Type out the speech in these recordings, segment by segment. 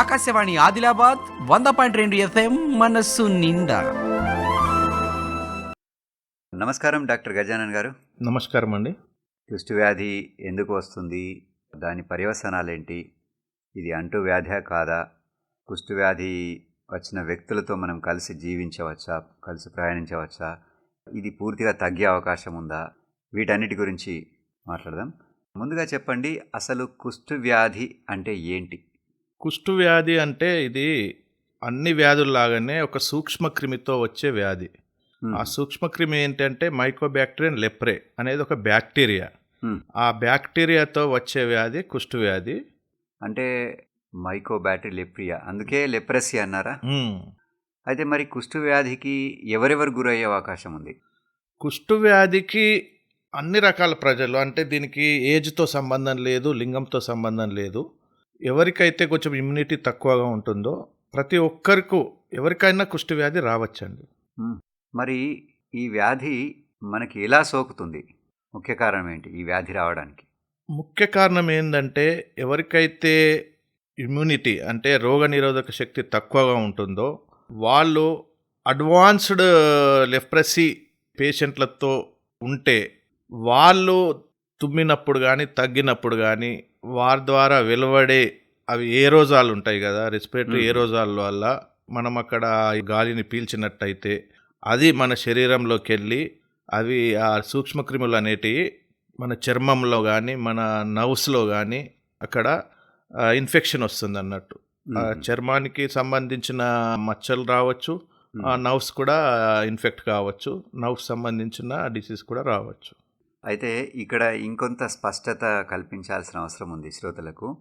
ఆకాశవాణి ఆదిలాబాద్ వంద పాయింట్ రెండు ఎఫ్ఎం మనస్సు నిండా. నమస్కారం డాక్టర్ గజానన్ గారు. నమస్కారం అండి. కుష్టు వ్యాధి ఎందుకు వస్తుంది? దాని పర్యవసనాలేంటి? ఇది అంటు వ్యాధా కాదా? కుష్టు వ్యాధి వచ్చిన వ్యక్తులతో మనం కలిసి జీవించవచ్చా? కలిసి ప్రయాణించవచ్చా? ఇది పూర్తిగా తగ్గే అవకాశం ఉందా? వీటన్నిటి గురించి మాట్లాడదాం. ముందుగా చెప్పండి అసలు కుష్టు వ్యాధి అంటే ఏంటి? కుష్టు వ్యాధి అంటే ఇది అన్ని వ్యాధుల్లాగానే ఒక సూక్ష్మక్రిమితో వచ్చే వ్యాధి. ఆ సూక్ష్మక్రిమి ఏంటంటే మైకోబ్యాక్టీరియన్ లెప్రే అనేది ఒక బ్యాక్టీరియా. ఆ బ్యాక్టీరియాతో వచ్చే వ్యాధి కుష్టు వ్యాధి. అంటే మైకో బ్యాటరీ లెప్రియా. అందుకే లెప్రసీ అన్నారా. అయితే మరి కుష్టు వ్యాధికి ఎవరెవరు గురయ్యే అవకాశం ఉంది? కుష్టు వ్యాధికి అన్ని రకాల ప్రజలు అంటే దీనికి ఏజ్తో సంబంధం లేదు లింగంతో సంబంధం లేదు. ఎవరికైతే కొంచెం ఇమ్యూనిటీ తక్కువగా ఉంటుందో ప్రతి ఒక్కరికి ఎవరికైనా కుష్టు వ్యాధి రావచ్చండి. మరి ఈ వ్యాధి మనకి ఎలా సోకుతుంది? ముఖ్య కారణం ఏంటి ఈ వ్యాధి రావడానికి? ముఖ్య కారణం ఏంటంటే ఎవరికైతే ఇమ్యూనిటీ అంటే రోగనిరోధక శక్తి తక్కువగా ఉంటుందో వాళ్ళు అడ్వాన్స్డ్ లెఫ్రసీ పేషెంట్లతో ఉంటే వాళ్ళు తుమ్మినప్పుడు కానీ తగ్గినప్పుడు కానీ వారి ద్వారా వెలువడే అవి ఏ రోజాలు ఉంటాయి కదా రెస్పిరేటరీ ఏ. రోజాల వల్ల మనం అక్కడ గాలిని పీల్చినట్టయితే అది మన శరీరంలోకి వెళ్ళి అవి ఆ సూక్ష్మక్రిములు అనేటివి మన చర్మంలో కానీ మన నవ్స్లో కానీ అక్కడ ఇన్ఫెక్షన్ వస్తుంది అన్నట్టు. చర్మానికి సంబంధించిన మచ్చలు రావచ్చు. ఆ నవ్స్ కూడా ఇన్ఫెక్ట్ కావచ్చు నవ్స్ సంబంధించిన డిసీజ్ కూడా రావచ్చు అయితే ఇక్కడ ఇంకొంత స్పష్టత కల్పించాల్సిన అవసరం ఉంది శ్రోతలకు.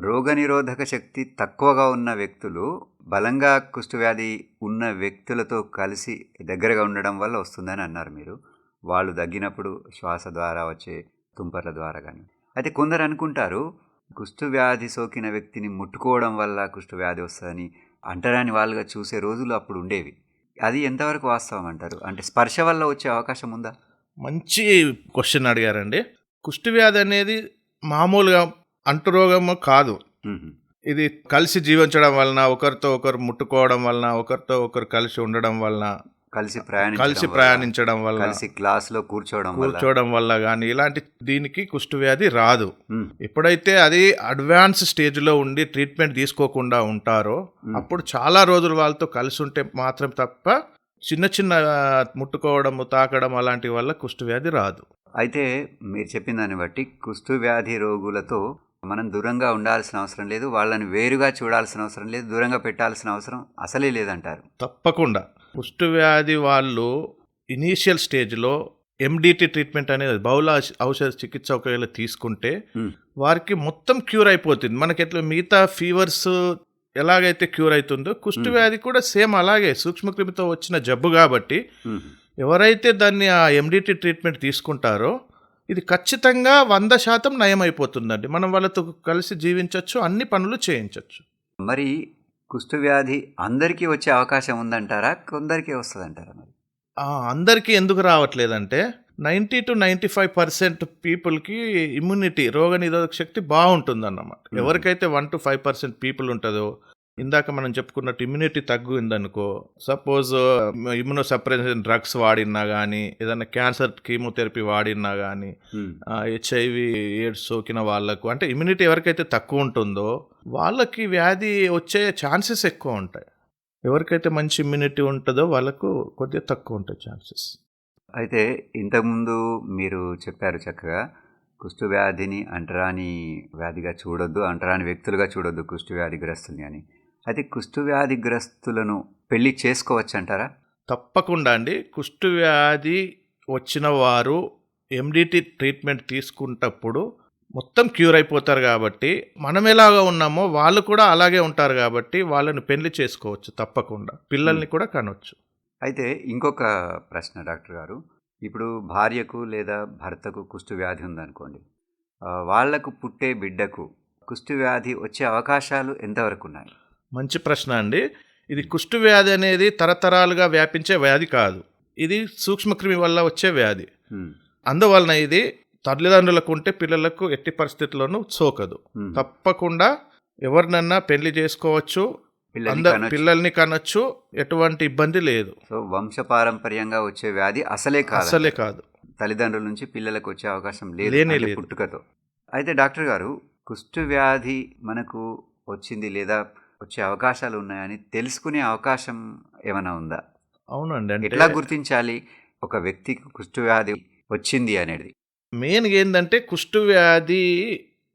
రోగనిరోధక శక్తి తక్కువగా ఉన్న వ్యక్తులు బలంగా కుష్ఠవ్యాధి ఉన్న వ్యక్తులతో కలిసి దగ్గరగా ఉండడం వల్ల వస్తుందని అన్నారు మీరు. వాళ్ళు తగ్గినప్పుడు శ్వాస ద్వారా వచ్చే తుంపర్ల ద్వారా కానీ అయితే కొందరు అనుకుంటారు కుష్ఠవ్యాధి సోకిన వ్యక్తిని ముట్టుకోవడం వల్ల కుష్ఠవ్యాధి వస్తుందని అంటరాని వాళ్ళుగా చూసే రోజులు అప్పుడు ఉండేవి. అది ఎంతవరకు వాస్తవం అంటారు? అంటే స్పర్శ వల్ల వచ్చే అవకాశం ఉందా? మంచి క్వశ్చన్ అడిగారండి కుష్టి వ్యాధి అనేది మామూలుగా అంటురోగము కాదు. ఇది కలిసి జీవించడం వలన ఒకరితో ఒకరు ముట్టుకోవడం వలన ఒకరితో ఒకరు కలిసి ఉండడం వలన కలిసి ప్రయాణించడం కలిసి ప్రయాణించడం వల్ల కలిసి క్లాస్లో కూర్చోవడం కూర్చోవడం వల్ల కానీ ఇలాంటి దీనికి కుష్టు వ్యాధి రాదు. ఎప్పుడైతే అది అడ్వాన్స్ స్టేజ్లో ఉండి ట్రీట్మెంట్ తీసుకోకుండా ఉంటారో. అప్పుడు చాలా రోజులు వాళ్ళతో కలిసి ఉంటే మాత్రం తప్ప చిన్న చిన్న ముట్టుకోవడము తాకడం అలాంటి వల్ల కుష్టు వ్యాధి రాదు. అయితే మీరు చెప్పిన దాన్ని బట్టి కుష్టు వ్యాధి రోగులతో మనం దూరంగా ఉండాల్సిన అవసరం లేదు వాళ్ళని వేరుగా చూడాల్సిన అవసరం లేదు దూరంగా పెట్టాల్సిన అవసరం అసలే లేదంటారు. తప్పకుండా. కుష్టు వ్యాధి వాళ్ళు ఇనీషియల్ స్టేజ్లో ఎండిటి ట్రీట్మెంట్ అనేది బహుళ ఔష- ఔషధ చికిత్స ఒకవేళ తీసుకుంటే. వారికి మొత్తం క్యూర్ అయిపోతుంది. మనకి ఎట్లా మిగతా ఫీవర్స్ ఎలాగైతే క్యూర్ అవుతుందో కుష్టు. వ్యాధి కూడా సేమ్ అలాగే సూక్ష్మక్రిమితో వచ్చిన జబ్బు కాబట్టి. ఎవరైతే దాన్ని ఆ ఎండిటి ట్రీట్మెంట్ తీసుకుంటారో ఇది ఖచ్చితంగా వంద శాతం నయం అయిపోతుందండి మనం వాళ్ళతో కలిసి జీవించవచ్చు అన్ని పనులు చేయించవచ్చు మరి కుష్టు వ్యాధి అందరికీ వచ్చే అవకాశం ఉందంటారా కొందరికీ వస్తుందంటారా మరి అందరికీ ఎందుకు రావట్లేదంటే ninety to ninety five percent పీపుల్కి ఇమ్యూనిటీ రోగ నిరోధక శక్తి బాగుంటుంది అన్నమాట. ఎవరికైతే one to five percent people ఉంటుందో ఇందాక మనం చెప్పుకున్నట్టు ఇమ్యూనిటీ తగ్గుందనుకో సపోజ్ ఇమ్యూనో సప్రెషన్ డ్రగ్స్ వాడినా కానీ ఏదైనా క్యాన్సర్ కీమోథెరపీ వాడినా కానీ. హెచ్ఐవి ఎయిడ్స్ సోకిన వాళ్ళకు అంటే ఇమ్యూనిటీ ఎవరికైతే తక్కువ ఉంటుందో వాళ్ళకి వ్యాధి వచ్చే ఛాన్సెస్ ఎక్కువ ఉంటాయి ఎవరికైతే మంచి ఇమ్యూనిటీ ఉంటుందో వాళ్ళకు కొద్దిగా తక్కువ ఉంటాయి ఛాన్సెస్ అయితే ఇంతకుముందు మీరు చెప్పారు చక్కగా కుష్టు వ్యాధిని అంటరాని వ్యాధిగా చూడొద్దు అంటరాని వ్యక్తులుగా చూడొద్దు కుష్టు వ్యాధిగ్రస్తుల్ని అని. అయితే కుష్టు వ్యాధిగ్రస్తులను పెళ్ళి చేసుకోవచ్చు అంటారా తప్పకుండా అండి. కుష్టు వ్యాధి వచ్చిన వారు ఎండిటి ట్రీట్మెంట్ తీసుకుంటప్పుడు మొత్తం క్యూర్ అయిపోతారు కాబట్టి మనం ఎలాగా ఉన్నామో వాళ్ళు కూడా అలాగే ఉంటారు కాబట్టి వాళ్ళని పెళ్ళి చేసుకోవచ్చు తప్పకుండా. పిల్లల్ని కూడా కనవచ్చు అయితే ఇంకొక ప్రశ్న డాక్టర్ గారు. ఇప్పుడు భార్యకు లేదా భర్తకు కుష్టు వ్యాధి ఉందనుకోండి. వాళ్ళకు పుట్టే బిడ్డకు కుష్టు వ్యాధి వచ్చే అవకాశాలు ఎంతవరకు ఉన్నాయి మంచి ప్రశ్న అండి. ఇది కుష్టు వ్యాధి అనేది తరతరాలుగా వ్యాపించే వ్యాధి కాదు. ఇది సూక్ష్మక్రిమి వల్ల వచ్చే వ్యాధి. అందువలన ఇది తల్లిదండ్రులకు ఉంటే పిల్లలకు ఎట్టి పరిస్థితుల్లోనూ సోకదు. తప్పకుండా ఎవరినన్నా పెళ్ళి చేసుకోవచ్చు. పిల్లల్ని కనొచ్చు. పిల్లల్ని కనొచ్చు ఎటువంటి ఇబ్బంది లేదు. సో వంశపారంపర్యంగా వచ్చే వ్యాధి అసలే కాదు అసలే కాదు. తల్లిదండ్రుల నుంచి పిల్లలకు వచ్చే అవకాశం లేదు. పుట్టుకతో. అయితే డాక్టర్ గారు కుష్టు వ్యాధి మనకు వచ్చింది లేదా వచ్చే అవకాశాలు ఉన్నాయని తెలుసుకునే అవకాశం ఏమైనా ఉందా? అవునండి ఎట్లా గుర్తించాలి ఒక వ్యక్తికి కుష్టు వ్యాధి వచ్చింది అనేది? మెయిన్గా ఏంటంటే కుష్టు వ్యాధి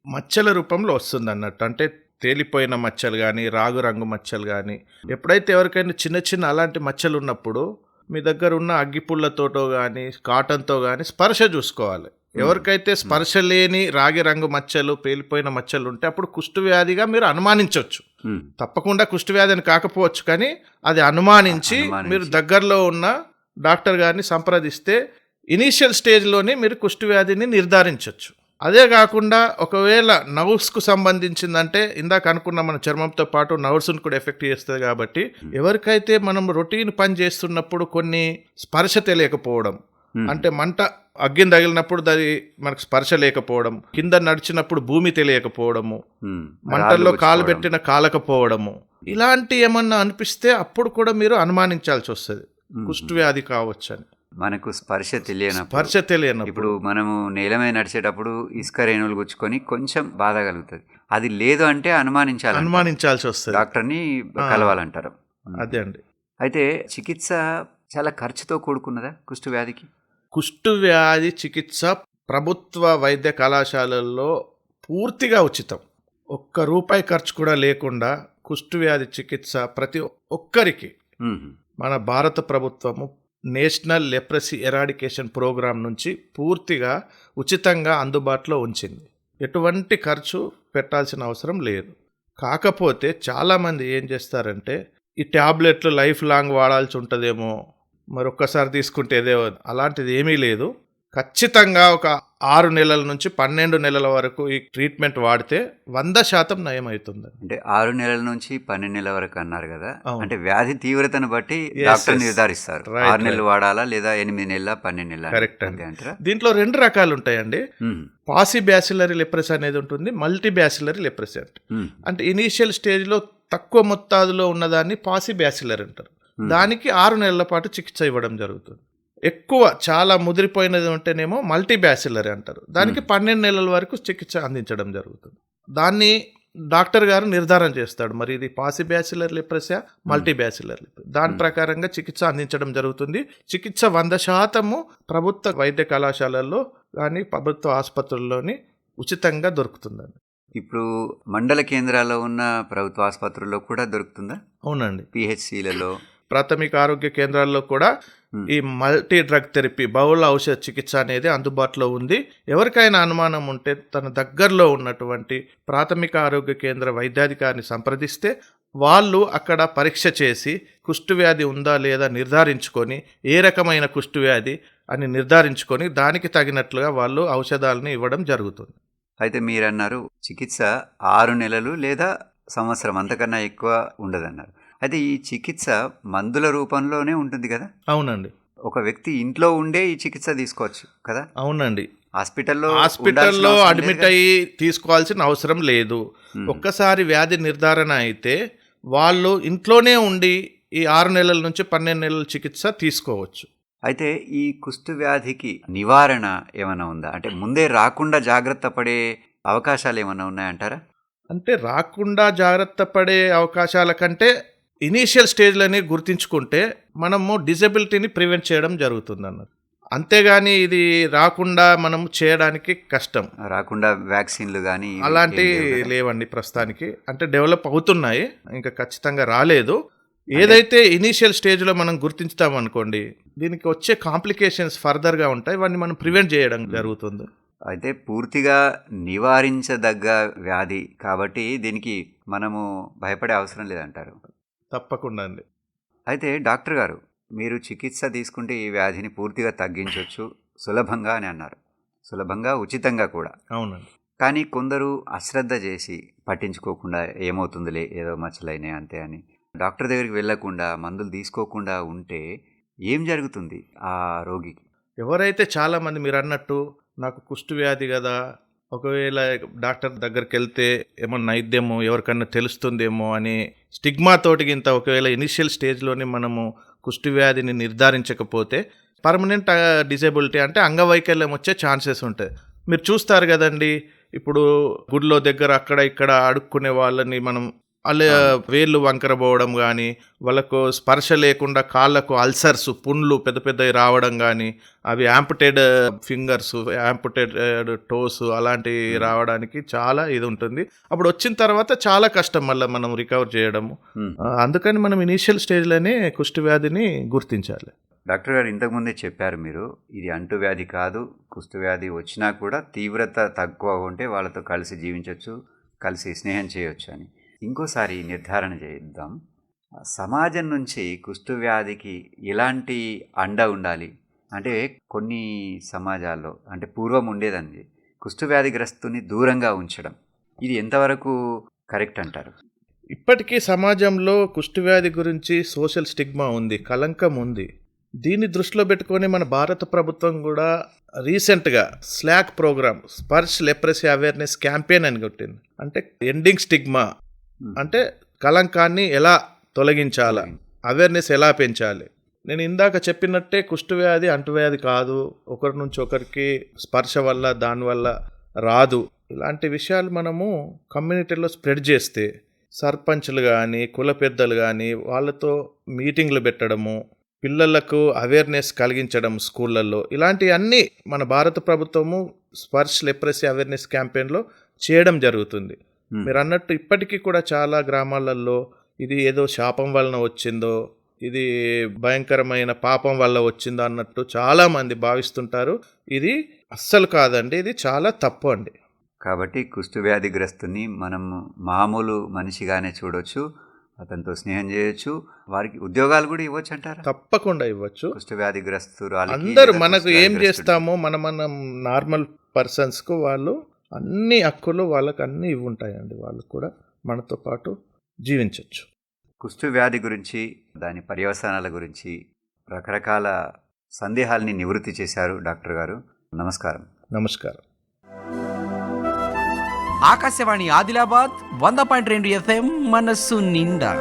మచ్చల రూపంలో వస్తుంది అన్నట్టు అంటే తేలిపోయిన మచ్చలు కానీ రాగు రంగు మచ్చలు కానీ ఎప్పుడైతే ఎవరికైనా చిన్న చిన్న అలాంటి మచ్చలు ఉన్నప్పుడు మీ దగ్గర ఉన్న అగ్గిపుల్లతోటో కానీ కాటన్తో కానీ స్పర్శ చూసుకోవాలి. ఎవరికైతే స్పర్శ లేని రాగి రంగు మచ్చలు పేలిపోయిన మచ్చలు ఉంటే అప్పుడు కుష్టు వ్యాధిగా మీరు అనుమానించవచ్చు తప్పకుండా కుష్టు వ్యాధి అని కాకపోవచ్చు కానీ అది అనుమానించి అనుమానించి. మీరు దగ్గరలో ఉన్న డాక్టర్ గారిని సంప్రదిస్తే ఇనీషియల్ స్టేజ్లోనే మీరు కుష్టు వ్యాధిని నిర్ధారించవచ్చు అదే కాకుండా ఒకవేళ నర్వ్స్కు సంబంధించిందంటే ఇందాక అనుకున్న మన చర్మంతో పాటు నర్వ్స్ని కూడా ఎఫెక్ట్ చేస్తుంది కాబట్టి ఎవరికైతే మనం రొటీన్ పని చేస్తున్నప్పుడు కొన్ని స్పర్శ తెలియకపోవడం అంటే మంట అగ్గిని తగిలినప్పుడు దాని మనకు స్పర్శ లేకపోవడం కింద నడిచినప్పుడు భూమి తెలియకపోవడము మంటల్లో కాలు. పెట్టిన కాలకపోవడము ఇలాంటి ఏమన్నా అనిపిస్తే అప్పుడు కూడా మీరు అనుమానించాల్సి వస్తుంది. ఉమ్, కుష్టు వ్యాధి కావచ్చు అని మనకు స్పర్శ తెలియనప్పుడు స్పర్శ తెలియనప్పుడు. ఇప్పుడు మనము నేల మీద నడిచేటప్పుడు ఇసుక రేణువులు గుచ్చుకొని కొంచెం బాధ కలుగుతుంది. అది లేదు అంటే అనుమానించాలి అనుమానించాల్సి వస్తుంది. డాక్టర్ని. కలవాలంటారు. అదే అండి. అయితే చికిత్స చాలా ఖర్చుతో కూడుకున్నదా కుష్టు వ్యాధికి? కుష్టు వ్యాధి చికిత్స ప్రభుత్వ వైద్య కళాశాలల్లో పూర్తిగా ఉచితం. ఒక్క రూపాయి ఖర్చు కూడా లేకుండా కుష్టు వ్యాధి చికిత్స ప్రతి ఒక్కరికి మన భారత ప్రభుత్వము నేషనల్ లెప్రసీ ఎరాడికేషన్ ప్రోగ్రాం నుంచి పూర్తిగా ఉచితంగా అందుబాటులో ఉంచింది. ఎటువంటి ఖర్చు పెట్టాల్సిన అవసరం లేదు. కాకపోతే చాలామంది ఏం చేస్తారంటే ఈ ట్యాబ్లెట్లు లైఫ్ లాంగ్ వాడాల్సి ఉంటుందేమో మరొక్కసారి తీసుకుంటే ఏదో అలాంటిది ఏమీ లేదు. ఖచ్చితంగా ఒక ఆరు నెలల నుంచి పన్నెండు నెలల వరకు ఈ ట్రీట్మెంట్ వాడితే వంద శాతం నయం అవుతుంది అంటే ఆరు నెలల నుంచి పన్నెండు నెలల వరకు అన్నారు కదా. అంటే వ్యాధి తీవ్రతను బట్టి డాక్టర్. నిర్ధారిస్తారు. ఆరు నెలలు. వాడాలా లేదా ఎనిమిది నెలల పన్నెండు నెలల? అండి. అంటారా? దీంట్లో రెండు రకాలు ఉంటాయండి. పాసి బ్యాసిలరీ లెప్రసీ అనేది ఉంటుంది మల్టీ బ్యాసిలరీ లెప్రసీ అంటే. అంటే ఇనీషియల్ స్టేజ్లో తక్కువ మొత్తాదులో ఉన్నదాన్ని పాసి బ్యాసిలర్ అంటారు. దానికి ఆరు నెలల పాటు చికిత్స ఇవ్వడం జరుగుతుంది. ఎక్కువ చాలా ముదిరిపోయినది ఉంటేనేమో మల్టీ బ్యాసిలరీ అంటారు. దానికి పన్నెండు నెలల వరకు చికిత్స అందించడం జరుగుతుంది. దాన్ని డాక్టర్ గారు నిర్ధారణ చేస్తాడు. మరి ఇది pauci bacillary leprosy multi bacillary దాని. ప్రకారంగా చికిత్స అందించడం జరుగుతుంది. చికిత్స వంద శాతము ప్రభుత్వ వైద్య కళాశాలల్లో కానీ ప్రభుత్వ ఆసుపత్రుల్లోని ఉచితంగా దొరుకుతుందండి. ఇప్పుడు మండల కేంద్రాల్లో ఉన్న ప్రభుత్వ ఆసుపత్రుల్లో కూడా దొరుకుతుందా? అవునండి. పిహెచ్సిలలో ప్రాథమిక ఆరోగ్య కేంద్రాల్లో కూడా. ఈ మల్టీ డ్రగ్ థెరపీ బహుళ ఔషధ చికిత్స అనేది అందుబాటులో ఉంది. ఎవరికైనా అనుమానం ఉంటే తన దగ్గరలో ఉన్నటువంటి ప్రాథమిక ఆరోగ్య కేంద్ర వైద్యాధికారిని సంప్రదిస్తే వాళ్ళు అక్కడ పరీక్ష చేసి కుష్టు వ్యాధి ఉందా లేదా నిర్ధారించుకొని ఏ రకమైన కుష్టు వ్యాధి అని నిర్ధారించుకొని దానికి తగినట్లుగా వాళ్ళు ఔషధాలను ఇవ్వడం జరుగుతుంది. అయితే మీరు అన్నారు చికిత్స ఆరు నెలలు లేదా సంవత్సరం అంతకన్నా ఎక్కువ ఉండదన్నారు. అయితే ఈ చికిత్స మందుల రూపంలోనే ఉంటుంది కదా? అవునండి. ఒక వ్యక్తి ఇంట్లో ఉండే ఈ చికిత్స తీసుకోవచ్చు కదా? అవునండి. హాస్పిటల్లో హాస్పిటల్లో అడ్మిట్? అయ్యి తీసుకోవాల్సిన అవసరం లేదు. ఒక్కసారి వ్యాధి నిర్ధారణ అయితే వాళ్ళు ఇంట్లోనే ఉండి ఈ ఆరు నెలల నుంచి పన్నెండు నెలల చికిత్స తీసుకోవచ్చు. అయితే ఈ కుష్టు వ్యాధికి నివారణ ఏమైనా ఉందా? అంటే ముందే రాకుండా జాగ్రత్త పడే అవకాశాలు ఏమైనా ఉన్నాయంటారా? అంటే రాకుండా జాగ్రత్త పడే అవకాశాల కంటే ఇనీషియల్ స్టేజ్లని గుర్తించుకుంటే మనము డిజబిలిటీని ప్రివెంట్ చేయడం జరుగుతుంది అన్నది అంతేగాని ఇది రాకుండా మనం చేయడానికి కష్టం. రాకుండా వ్యాక్సిన్లు కానీ అలాంటి లేవండి ప్రస్తుతానికి. అంటే డెవలప్ అవుతున్నాయి ఇంకా ఖచ్చితంగా రాలేదు. ఏదైతే ఇనీషియల్ స్టేజ్లో మనం గుర్తించుతాం అనుకోండి దీనికి వచ్చే కాంప్లికేషన్స్ ఫర్దర్గా ఉంటాయి వాటిని మనం ప్రివెంట్ చేయడం జరుగుతుంది. అయితే పూర్తిగా నివారించదగ్గ వ్యాధి కాబట్టి దీనికి మనము భయపడే అవసరం లేదంటారు. తప్పకుండా అండి. అయితే డాక్టర్ గారు మీరు చికిత్స తీసుకుంటే ఈ వ్యాధిని పూర్తిగా తగ్గించవచ్చు సులభంగా అని అన్నారు. సులభంగా ఉచితంగా కూడా. అవునండి. కానీ కొందరు అశ్రద్ధ చేసి పట్టించుకోకుండా ఏమవుతుందిలే ఏదో మచ్చలైనాయి అంతే అని. డాక్టర్ దగ్గరికి వెళ్ళకుండా మందులు తీసుకోకుండా ఉంటే ఏం జరుగుతుంది ఆ రోగికి? ఎవరైతే చాలామంది మీరు అన్నట్టు నాకు కుష్టు వ్యాధి కదా ఒకవేళ డాక్టర్ దగ్గరికి వెళ్తే ఏమన్నా అయిద్దేమో ఎవరికన్నా తెలుస్తుందేమో అని స్టిగ్మా తోటి ఇంత ఒకవేళ ఇనిషియల్ స్టేజ్లోనే మనము కుష్టి వ్యాధిని నిర్ధారించకపోతే పర్మనెంట్ డిజేబిలిటీ అంటే అంగవైకల్యం వచ్చే ఛాన్సెస్ ఉంటాయి. మీరు చూస్తారు కదండి ఇప్పుడు గుడిలో దగ్గర అక్కడ ఇక్కడ అడుక్కునే వాళ్ళని మనం వాళ్ళ వేళ్ళు వంకర పోవడం కానీ వాళ్ళకు స్పర్శ లేకుండా కాళ్ళకు అల్సర్స్ పుండ్లు పెద్ద పెద్దవి రావడం కానీ అవి యాంపుటెడ్ ఫింగర్స్ యాంపుటెడ్ టోస్ అలాంటివి రావడానికి చాలా ఇది ఉంటుంది. అప్పుడు వచ్చిన తర్వాత చాలా కష్టం మళ్ళీ మనం రికవర్ చేయడము. అందుకని మనం ఇనీషియల్ స్టేజ్లోనే కుష్టి వ్యాధిని గుర్తించాలి. డాక్టర్ గారు ఇంతకుముందే చెప్పారు మీరు ఇది అంటువ్యాధి కాదు కుష్ఠవ్యాధి వచ్చినా కూడా తీవ్రత తక్కువ ఉంటే వాళ్ళతో కలిసి జీవించవచ్చు కలిసి స్నేహం చేయొచ్చు అని. ఇంకోసారి నిర్ధారణ చేద్దాం. సమాజం నుంచి కుష్ఠవ్యాధికి ఎలాంటి అండ ఉండాలి. అంటే కొన్ని సమాజాల్లో అంటే పూర్వం ఉండేదండి కుష్ఠవ్యాధిగ్రస్తుని దూరంగా ఉంచడం. ఇది ఎంతవరకు కరెక్ట్ అంటారు? ఇప్పటికీ సమాజంలో కుష్టి వ్యాధి గురించి సోషల్ స్టిగ్మా ఉంది కలంకం ఉంది. దీన్ని దృష్టిలో పెట్టుకొని మన భారత ప్రభుత్వం కూడా రీసెంట్గా slack programme Sparsh leprosy awareness campaign అని కొట్టింది. అంటే ఎండింగ్ స్టిగ్మా అంటే కలంకాన్ని ఎలా తొలగించాలా? అవేర్నెస్ ఎలా పెంచాలి? నేను ఇందాక చెప్పినట్టే కుష్ఠవ్యాధి అంటువ్యాధి కాదు. ఒకరి నుంచి ఒకరికి స్పర్శ వల్ల దానివల్ల రాదు. ఇలాంటి విషయాలు మనము కమ్యూనిటీలో స్ప్రెడ్ చేస్తే సర్పంచ్లు కానీ కుల పెద్దలు కానీ వాళ్ళతో మీటింగ్లు పెట్టడము పిల్లలకు అవేర్నెస్ కలిగించడం స్కూళ్ళల్లో ఇలాంటివన్నీ మన భారత ప్రభుత్వము స్పర్శ్ లెప్రసీ అవేర్నెస్ క్యాంపెయిన్లో చేయడం జరుగుతుంది. మీరు అన్నట్టు ఇప్పటికీ కూడా చాలా గ్రామాలలో ఇది ఏదో శాపం వలన వచ్చిందో ఇది భయంకరమైన పాపం వల్ల వచ్చిందో అన్నట్టు చాలా మంది భావిస్తుంటారు. ఇది అస్సలు కాదండి ఇది చాలా తప్పు అండి. కాబట్టి కుష్ఠవ్యాధిగ్రస్తుని మనం మామూలు మనిషిగానే చూడొచ్చు అతనితో స్నేహం చేయొచ్చు వారికి ఉద్యోగాలు కూడా ఇవ్వచ్చు అంటారా తప్పకుండా ఇవ్వచ్చు. కుష్ఠవ్యాధిగ్రస్తురాలకి అందరూ లేదా మనకు ఏం. చేస్తామో మన మనం నార్మల్ పర్సన్స్కు వాళ్ళు అన్ని హక్కులు వాళ్ళకి అన్నీ ఇవి ఉంటాయండి వాళ్ళు కూడా మనతో పాటు జీవించవచ్చు కుష్ఠవ్యాధి గురించి దాని పర్యవసానాల గురించి రకరకాల సందేహాల్ని నివృత్తి చేశారు డాక్టర్ గారు. నమస్కారం. నమస్కారం. ఆకాశవాణి ఆదిలాబాద్ వంద పాయింట్ రెండు ఎఫ్ఎం మనస్సు నిండా.